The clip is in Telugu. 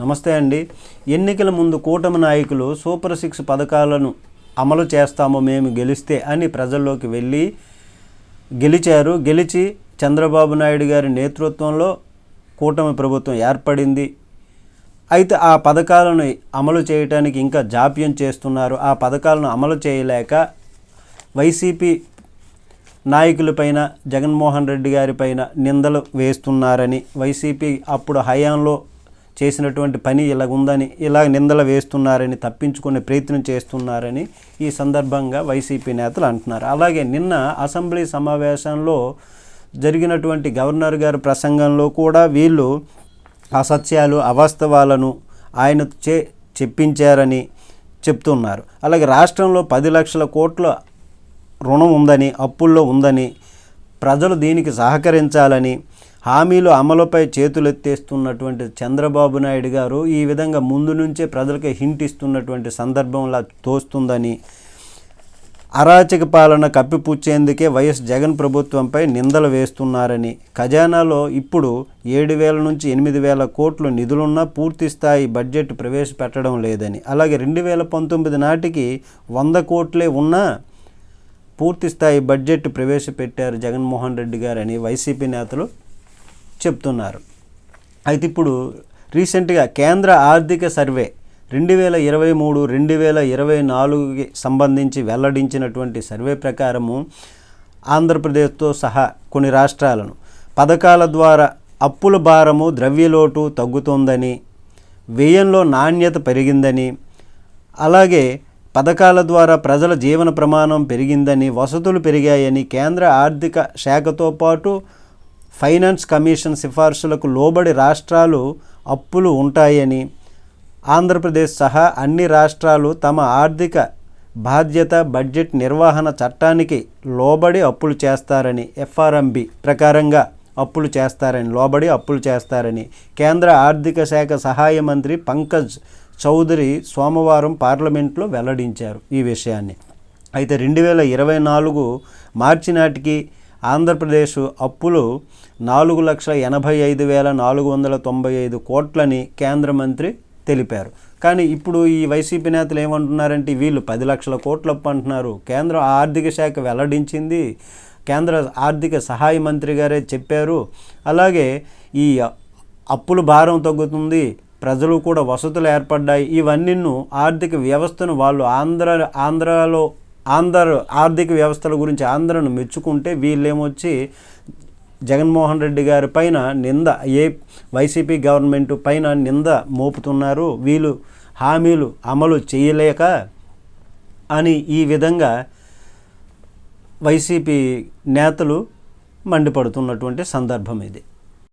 నమస్తే అండి. ఎన్నికల ముందు కూటమి నాయకులు సూపర్ సిక్స్ పథకాలను అమలు చేస్తాము మేము గెలిస్తే అని ప్రజల్లోకి వెళ్ళి గెలిచారు. గెలిచి చంద్రబాబు నాయుడు గారి నేతృత్వంలో కూటమి ప్రభుత్వం ఏర్పడింది. అయితే ఆ పథకాలను అమలు చేయడానికి ఇంకా జాప్యం చేస్తున్నారు. ఆ పథకాలను అమలు చేయలేక వైసీపీ నాయకులపైన జగన్మోహన్ రెడ్డి గారిపైన నిందలు వేస్తున్నారని వైసీపీ అప్పుడు హయాంలో చేసినటువంటి పని ఇలాగుందని ఇలా నిందలు వేస్తున్నారని తప్పించుకునే ప్రయత్నం చేస్తున్నారని ఈ సందర్భంగా వైసీపీ నేతలు అంటున్నారు. అలాగే నిన్న అసెంబ్లీ సమావేశంలో జరిగినటువంటి గవర్నర్ గారి ప్రసంగంలో కూడా వీళ్ళు అసత్యాలు అవాస్తవాలను ఆయన చే చెప్పించారని చెప్తున్నారు. అలాగే రాష్ట్రంలో పది లక్షల కోట్ల రుణం ఉందని అప్పుల్లో ఉందని ప్రజలు దీనికి సహకరించాలని హామీలు అమలుపై చేతులెత్తేస్తున్నటువంటి చంద్రబాబు నాయుడు గారు ఈ విధంగా ముందు నుంచే ప్రజలకు హింట్ ఇస్తున్నటువంటి సందర్భంలా తోస్తుందని అరాచక పాలన కప్పిపుచ్చేందుకే వైఎస్ జగన్ ప్రభుత్వంపై నిందలు వేస్తున్నారని. ఖజానాలో ఇప్పుడు ఏడు వేల నుంచి ఎనిమిది వేల కోట్లు నిధులున్నా పూర్తి స్థాయి బడ్జెట్ ప్రవేశపెట్టడం లేదని. అలాగే రెండు వేల పంతొమ్మిది నాటికి వంద కోట్లే ఉన్నా పూర్తి స్థాయి బడ్జెట్ ప్రవేశపెట్టారు జగన్మోహన్ రెడ్డి గారని వైసీపీ నేతలు చెప్తున్నారు. అయితే ఇప్పుడు రీసెంట్గా కేంద్ర ఆర్థిక సర్వే రెండు వేల ఇరవై మూడు రెండు వేల ఇరవై నాలుగుకి సంబంధించి వెల్లడించినటువంటి సర్వే ప్రకారము ఆంధ్రప్రదేశ్తో సహా కొన్ని రాష్ట్రాలను. పథకాల ద్వారా అప్పుల భారము ద్రవ్యలోటు తగ్గుతోందని వ్యయంలో నాణ్యత పెరిగిందని అలాగే పథకాల ద్వారా ప్రజల జీవన ప్రమాణం పెరిగిందని వసతులు పెరిగాయని కేంద్ర ఆర్థిక శాఖతో పాటు ఫైనాన్స్ కమిషన్ సిఫార్సులకు లోబడి రాష్ట్రాలు అప్పులు ఉంటాయని ఆంధ్రప్రదేశ్ సహా అన్ని రాష్ట్రాలు తమ ఆర్థిక బాధ్యత బడ్జెట్ నిర్వహణ చట్టానికి లోబడి అప్పులు చేస్తారని ఎఫ్ఆర్ఎంబి ప్రకారంగా అప్పులు చేస్తారని లోబడి అప్పులు చేస్తారని కేంద్ర ఆర్థిక శాఖ సహాయ మంత్రి పంకజ్ చౌదరి సోమవారం పార్లమెంట్లో వెల్లడించారు ఈ విషయాన్ని. అయితే రెండు వేల ఇరవై నాలుగు మార్చి నాటికి ఆంధ్రప్రదేశ్ అప్పులు నాలుగు లక్షల ఎనభై ఐదు వేల నాలుగు వందల తొంభై ఐదు కోట్లని కేంద్ర మంత్రి తెలిపారు. కానీ ఇప్పుడు ఈ వైసీపీ నేతలు ఏమంటున్నారంటే వీళ్ళు పది లక్షల కోట్లు అప్పు అంటున్నారు. కేంద్ర ఆర్థిక శాఖ వెల్లడించింది. కేంద్ర ఆర్థిక సహాయ మంత్రి గారే చెప్పారు. అలాగే ఈ అప్పుల భారం తగ్గుతుంది. ప్రజలు కూడా వసతులు ఏర్పడ్డాయి. ఇవన్నీ ఆర్థిక వ్యవస్థను వాళ్ళు ఆంధ్ర ఆంధ్రాలో ఆంధ్ర ఆర్థిక వ్యవస్థల గురించి ఆంధ్రను మెచ్చుకుంటే వీళ్ళేమొచ్చి జగన్మోహన్ రెడ్డి గారి పైన నింద ఏ వైసీపీ గవర్నమెంట్ పైన నింద మోపుతున్నారు వీళ్ళు హామీలు అమలు చేయలేక అని ఈ విధంగా వైసీపీ నేతలు మండిపడుతున్నటువంటి సందర్భం ఇది.